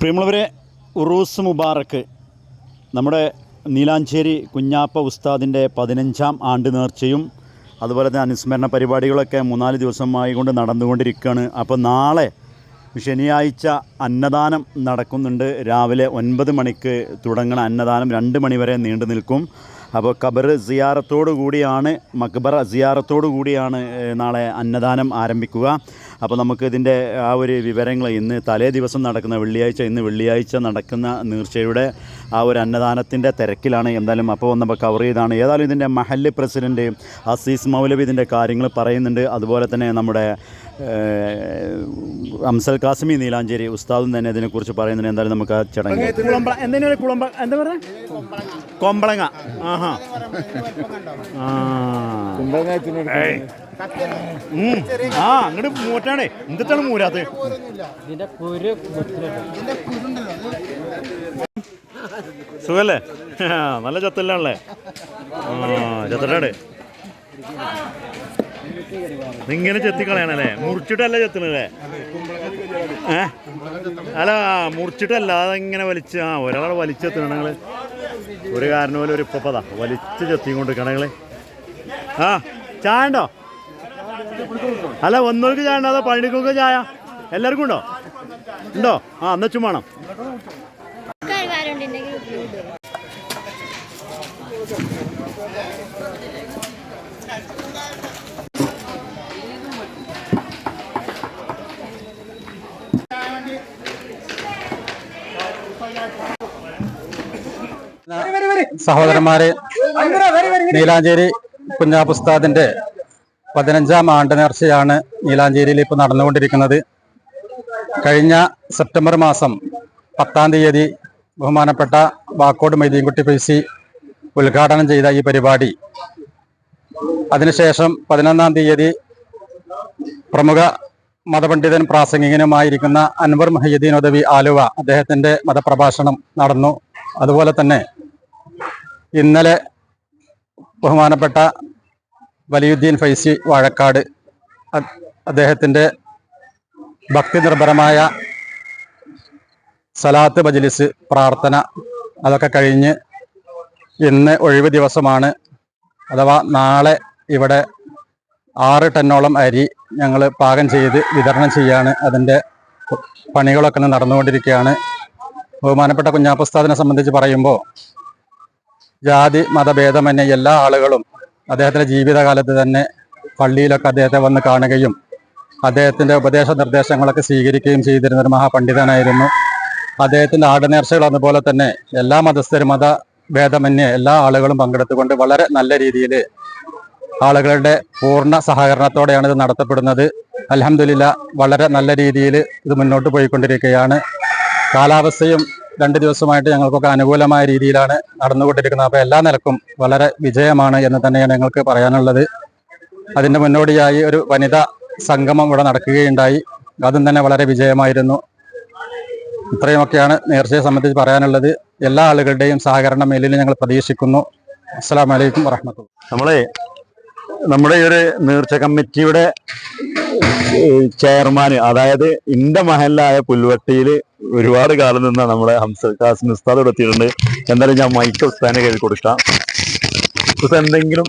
പ്രിയമുള്ളവരെ ഉറൂസ് മുബാറക്ക് നമ്മുടെ നീലാഞ്ചേരി കുഞ്ഞാപ്പ ഉസ്താദിന്റെ പതിനഞ്ചാം ആണ്ട് നേർച്ചയും അതുപോലെ തന്നെ അനുസ്മരണ പരിപാടികളൊക്കെ മൂന്നാൽ ദിവസമായി കൊണ്ട് നടന്നുകൊണ്ടിരിക്കുകയാണ്. അപ്പോൾ നാളെ ശനിയാഴ്ച അന്നദാനം നടക്കുന്നുണ്ട്. രാവിലെ ഒൻപത് മണിക്ക് തുടങ്ങുന്ന അന്നദാനം രണ്ട് മണിവരെ നീണ്ടു നിൽക്കും. അപ്പോൾ ഖബർ സിയാറത്തോടു കൂടിയാണ് മക്ബറ സിയാറത്തോടു കൂടിയാണ് നാളെ അന്നദാനം ആരംഭിക്കുക. അപ്പോൾ നമുക്ക് ഇതിന്റെ ആ ഒരു വിവരങ്ങൾ ഇന്ന് തലേ ദിവസം നടക്കുന്ന വെള്ളിയാഴ്ച ഇന്ന് വെള്ളിയാഴ്ച നടക്കുന്ന നീർച്ചയുടെ ആ ഒരു അന്നദാനത്തിന്റെ തിരക്കിലാണ്. എന്തായാലും അപ്പോൾ വന്നപ്പോൾ കവർ ചെയ്താണ്. ഏതായാലും ഇതിന്റെ മഹല്ല് പ്രസിഡന്റ് അസീസ് മൗലവി ഇതിന്റെ കാര്യങ്ങൾ പറയുന്നുണ്ട്. അതുപോലെ തന്നെ നമ്മുടെ അംസൽ കാസിമി നീലാഞ്ചേരി ഉസ്താദും തന്നെ ഇതിനെക്കുറിച്ച് പറയുന്നുണ്ട്. എന്തായാലും നമുക്ക് ആ ചടങ്ങ് കുളമ്പ എന്താ പറയുക കൊമ്പളങ്ങ. ആഹാ. ആ. അങ്ങോട്ട് മൂറ്റാണേ. എന്തിട്ടാണ് മൂരാത്ത്? ഇതിന്റെ കുരു സുഖല്ലേ? നല്ല ചത്തല്ലാണല്ലേ? ആ ചത്തട്ടാട് ഇങ്ങനെ ചെത്തിക്കളയാണല്ലേ? മുറിച്ചിട്ടല്ല ചെത്തണല്ലേ? ഏ? അല്ല മുറിച്ചിട്ടല്ല അതിങ്ങനെ വലിച്ച് ആ ഒരാളെ വലിച്ചെത്തണ ഒരു കാരണം പോലെ ഒരു ഇപ്പതാ വലിച്ച് ചെത്തിയും കൊണ്ടിരിക്കണങ്ങൾ ആ ചായ ഉണ്ടോ അല്ല ഒന്നോർക്ക് ചായ ഉണ്ടോ അതോ പണിക്കൊക്കെ ചായ? എല്ലാവർക്കും ഉണ്ടോ? ഉണ്ടോ? ആ അന്നച്ചും വേണം സഹോദരന്മാരെ നീലാഞ്ചേരി കുഞ്ഞാപുസ്താദിന്റെ പതിനഞ്ചാം ആണ്ട് നേർച്ചയാണ് നീലാഞ്ചേരിയിൽ ഇപ്പോൾ നടന്നുകൊണ്ടിരിക്കുന്നത്. കഴിഞ്ഞ സെപ്റ്റംബർ മാസം പത്താം തീയതി ബഹുമാനപ്പെട്ട വാക്കോട് മൈദീൻകുട്ടി പൈസി ഉദ്ഘാടനം ചെയ്ത ഈ പരിപാടി. അതിനുശേഷം പതിനൊന്നാം തീയതി പ്രമുഖ മതപണ്ഡിതൻ പ്രാസംഗികനുമായിരിക്കുന്ന അൻവർ മഹീദ്ദീൻ ഉദവി ആലുവ അദ്ദേഹത്തിന്റെ മതപ്രഭാഷണം നടന്നു. അതുപോലെ തന്നെ ഇന്നലെ ബഹുമാനപ്പെട്ട വലിയുദ്ദീൻ ഫൈസി വാഴക്കാട് അദ്ദേഹത്തിന്റെ ഭക്തി നിർഭരമായ സലാത്ത് മജ്ലിസ് പ്രാർത്ഥന അതൊക്കെ കഴിഞ്ഞ് ഇന്ന് ഒഴിവ് ദിവസമാണ്. അഥവാ നാളെ ഇവിടെ ആറ് ടന്നോളം അരി ഞങ്ങൾ പാകം ചെയ്ത് വിതരണം ചെയ്യാണ്. അതിന്റെ പണികളൊക്കെ നടന്നുകൊണ്ടിരിക്കുകയാണ്. ബഹുമാനപ്പെട്ട കുഞ്ഞാപ്പുസ്താദിനെ സംബന്ധിച്ച് പറയുമ്പോൾ ജാതി മതഭേദമന്യേ എല്ലാ ആളുകളും അദ്ദേഹത്തിന്റെ ജീവിതകാലത്ത് തന്നെ പള്ളിയിലൊക്കെ അദ്ദേഹത്തെ വന്ന് കാണുകയും അദ്ദേഹത്തിന്റെ ഉപദേശ നിർദ്ദേശങ്ങളൊക്കെ സ്വീകരിക്കുകയും ചെയ്തിരുന്ന ഒരു മഹാപണ്ഡിതനായിരുന്നു. അദ്ദേഹത്തിന്റെ ആടനേർച്ചകൾ അതുപോലെ തന്നെ എല്ലാ മതസ്ഥരും മത ഭേദമന്യേ എല്ലാ ആളുകളും പങ്കെടുത്തുകൊണ്ട് വളരെ നല്ല രീതിയിൽ ആളുകളുടെ പൂർണ സഹകരണത്തോടെയാണ് ഇത് നടത്തപ്പെടുന്നത്. അലഹമില്ല വളരെ നല്ല രീതിയിൽ ഇത് മുന്നോട്ട് പോയിക്കൊണ്ടിരിക്കുകയാണ്. കാലാവസ്ഥയും രണ്ട് ദിവസമായിട്ട് ഞങ്ങൾക്കൊക്കെ അനുകൂലമായ രീതിയിലാണ് നടന്നുകൊണ്ടിരിക്കുന്നത്. അപ്പോൾ എല്ലാ നിലക്കും വളരെ വിജയമാണ് എന്ന് തന്നെയാണ് ഞങ്ങൾക്ക് പറയാനുള്ളത്. അതിന്റെ മുന്നോടിയായി ഒരു വനിതാ സംഗമം ഇവിടെ നടക്കുകയുണ്ടായി. അതും തന്നെ വളരെ വിജയമായിരുന്നു. ഇത്രയുമൊക്കെയാണ് നേർച്ചയെ സംബന്ധിച്ച് പറയാനുള്ളത്. എല്ലാ ആളുകളുടെയും സഹകരണം മേലിൽ ഞങ്ങൾ പ്രതീക്ഷിക്കുന്നു. അസ്സാം വലൈക്കും വറഹമത്തു നമ്മളെ നമ്മുടെ ഈ ഒരു നേർച്ച കമ്മിറ്റിയുടെ ചെയർമാൻ അതായത് ഇന്റെ മഹലായ പുൽവട്ടിയിൽ ഒരുപാട് കാലം നിന്ന നമ്മുടെ ഹംസ കാസിം ഉസ്താദ് ഇവിടെ എത്തിയിട്ടുണ്ട്. എന്തായാലും ഞാൻ മൈക്ക് ഉസ്താനെ കയ്യിൽ കൊടുക്കാം. ഉസ്താൻ എന്തെങ്കിലും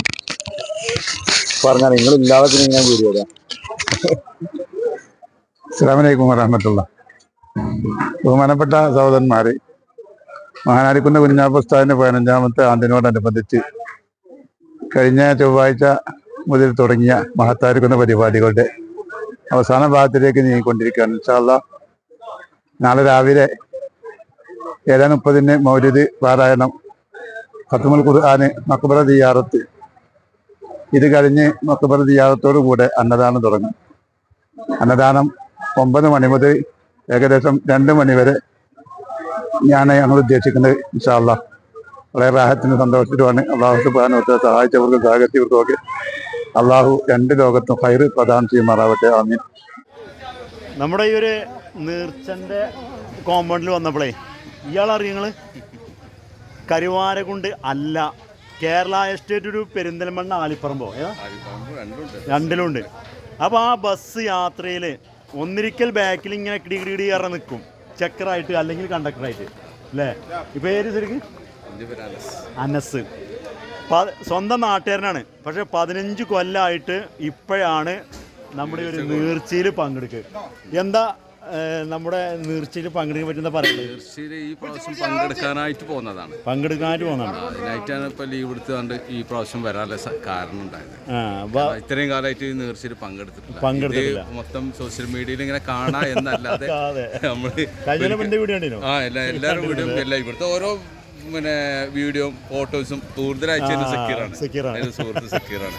പറഞ്ഞാൽ നിങ്ങൾ ഇല്ലാതെ ഞാൻ വീട് വരാം അസ്സലാമലൈക്കും വറഹമത്തുള്ള. ബഹുമാനപ്പെട്ട സഹോദരന്മാരെ മഹാനാരിക്കുന്ന കുഞ്ഞാപ്പുസ്താദിന്റെ പതിനഞ്ചാമത്തെ ആണ്ടിനോടനുബന്ധിച്ച് കഴിഞ്ഞ ചൊവ്വാഴ്ച മുതൽ തുടങ്ങിയ മഹത്താരിക്കുന്ന പരിപാടികളുടെ അവസാന ഭാഗത്തിലേക്ക് നീങ്ങിക്കൊണ്ടിരിക്കുകയാണ്. ഇൻഷാല്ല നാളെ രാവിലെ ഏഴ് മുപ്പതിന് മൗലിദ് പാരായണം ഫത്തുമുൽ ഖുർആാന് മക്ബറ ദിയാറത്ത് ഇത് കഴിഞ്ഞ് മക്ബറ ദിയാറത്തോടു കൂടെ അന്നദാനം തുടങ്ങും. അന്നദാനം ഒമ്പത് മണി മുതൽ ഏകദേശം രണ്ട് മണി വരെ ഞാൻ ഞങ്ങൾ ഉദ്ദേശിക്കുന്നത് ഇൻഷാല്ല വളരെ റാഹത്തിന് സന്തോഷത്തിലുമാണ് അള്ളാഹു സുബാനൊക്കെ സഹായിച്ചവർക്കും സഹകരിച്ചവർക്കും ഒക്കെ അള്ളാഹു രണ്ട് ലോകത്തും ഫൈറ് പ്രദാനം ചെയ്യുമാറാവട്ടെ. ആമീൻ. നമ്മുടെ ഈ ഒരു നീർച്ചന്റെ കോമ്പൗണ്ടിൽ വന്നപ്പോഴേ ഇയാളറിയങ്ങൾ കരുവാരകുണ്ട് അല്ല കേരള എസ്റ്റേറ്റ് ഒരു പെരിന്തൽമണ്ണ ആലിപ്പറമ്പോ ഏതാ? രണ്ടിലുണ്ട്. അപ്പോൾ ആ ബസ് യാത്രയിൽ ഒന്നിരിക്കൽ ബാക്കിൽ ഇങ്ങനെ കിടി കയറാൻ നിൽക്കും ചെക്കറായിട്ട് അല്ലെങ്കിൽ കണ്ടക്ടറായിട്ട് അല്ലേ ഇപ്പം ഏത് ശരിക്കും അനസ്. സ്വന്തം നാട്ടുകാരനാണ്. പക്ഷെ പതിനഞ്ച് കൊല്ലമായിട്ട് ഇപ്പോഴാണ് നമ്മുടെ ഒരു നീർച്ചയിൽ പങ്കെടുക്കുക എന്താ നമ്മുടെ നീർച്ചയിൽ പങ്കെടുക്കാൻ പറ്റുന്ന പറയുന്നത്? തീർച്ചയായും ഈ പ്രാവശ്യം പങ്കെടുക്കാനായിട്ട് പോകുന്നതാണ്. പങ്കെടുക്കാനായിട്ട് പോകുന്നതാണ്. അതിനായിട്ടാണ് ഇപ്പൊ ലീവ് എടുത്തുകൊണ്ട് ഈ പ്രാവശ്യം വരാനുള്ള സ- കാരണം ഉണ്ടായത്. ആ വ- ഇത്രയും കാലമായിട്ട് ഈ നേർച്ചയിൽ പങ്കെടുത്തിട്ടില്ല. പങ്കെടുത്തിട്ടില്ല. ഇത് മൊത്തം സോഷ്യൽ മീഡിയയിൽ ഇങ്ങനെ കാണാ എന്നല്ലാതെ അതെ. നമ്മൾ കഴിഞ്ഞ എന്റെ വീഡിയോ ഉണ്ടോ ആ എല്ലാ എല്ലാവരും വീടും എല്ലാം ഇവിടുത്തെ ഓരോ പിന്നെ വീഡിയോ ഫോട്ടോസും കൂടുതൽ അയച്ചത് സക്കീറാണ്. സക്കീറാണ്. സുഹൃത്ത് സക്കീറാണ്.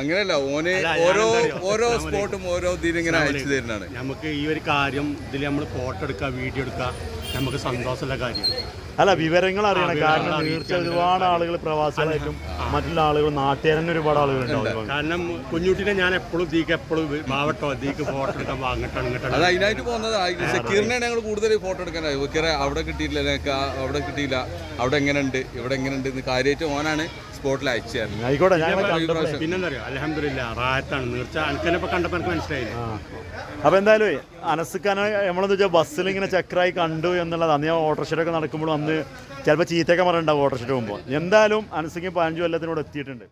അങ്ങനെയല്ല ഓന് ഓരോ ഓരോ സ്പോട്ടും ഓരോ ഇതിലിങ്ങനെ ഇങ്ങനെ അയച്ചു തരുന്നതാണ്. നമുക്ക് ഈ ഒരു കാര്യം ഇതിൽ നമ്മൾ ഫോട്ടോ എടുക്കുക വീഡിയോ എടുക്കുക നമുക്ക് സന്തോഷമുള്ള കാര്യമാണ് അല്ല വിവരങ്ങൾ അറിയണം. കാരണം തീർച്ച ഒരുപാട് ആളുകൾ പ്രവാസികളായിട്ടും മറ്റുള്ള ആളുകൾ നാട്ടുകാരന് ഒരുപാട് ആളുകൾ ഉണ്ടാവും. കാരണം കുഞ്ഞുട്ടിനെ ഞാൻ എപ്പോഴും ദീക്ക് എപ്പോഴും വാവട്ടോ ദീക്ക് ഫോട്ടോ എടുക്കാൻ വാങ്ങട്ടോ അത് അതിനായിട്ട് പോകുന്നത് സക്കീറിനെയാണ് ഞങ്ങൾ കൂടുതൽ ഫോട്ടോ എടുക്കാനായി അവിടെ കിട്ടിയില്ല അവിടെ കിട്ടിയില്ല. അവിടെ എങ്ങനെയുണ്ട്? ഇവിടെ എങ്ങനെയുണ്ട് എന്ന് കാര്യമായിട്ട് ഓനാണ് സ്പോട്ടിൽ അയച്ചു തരണം ആയിക്കോട്ടെ ഞാൻ പ്രാവശ്യം പിന്നെന്താ അറിയോ? അലഹമില്ല റായത്താണ് നീർച്ച എനിക്കെന്നെ കണ്ടപ്പോൾ എനിക്ക് മനസ്സിലായില്ലേ? അപ്പൊ എന്തായാലും അനസ്ക്കാനെ നമ്മളെന്ന് വെച്ചാൽ ബസ്സിൽ ഇങ്ങനെ ചക്രായി കണ്ടു എന്നുള്ളത്. അന്ന് ഞാൻ ഓട്ടോറിക്ഷയിലൊക്കെ നടക്കുമ്പോൾ അന്ന് ചിലപ്പോൾ ചീത്തയൊക്കെ പറഞ്ഞിട്ടുണ്ടാവും ഓട്ടോറിക്ഷ പോകുമ്പോൾ എന്തായാലും അനസ്ക്ക് പതിനഞ്ചു കൊല്ലത്തിനോട് എത്തിയിട്ടുണ്ട്.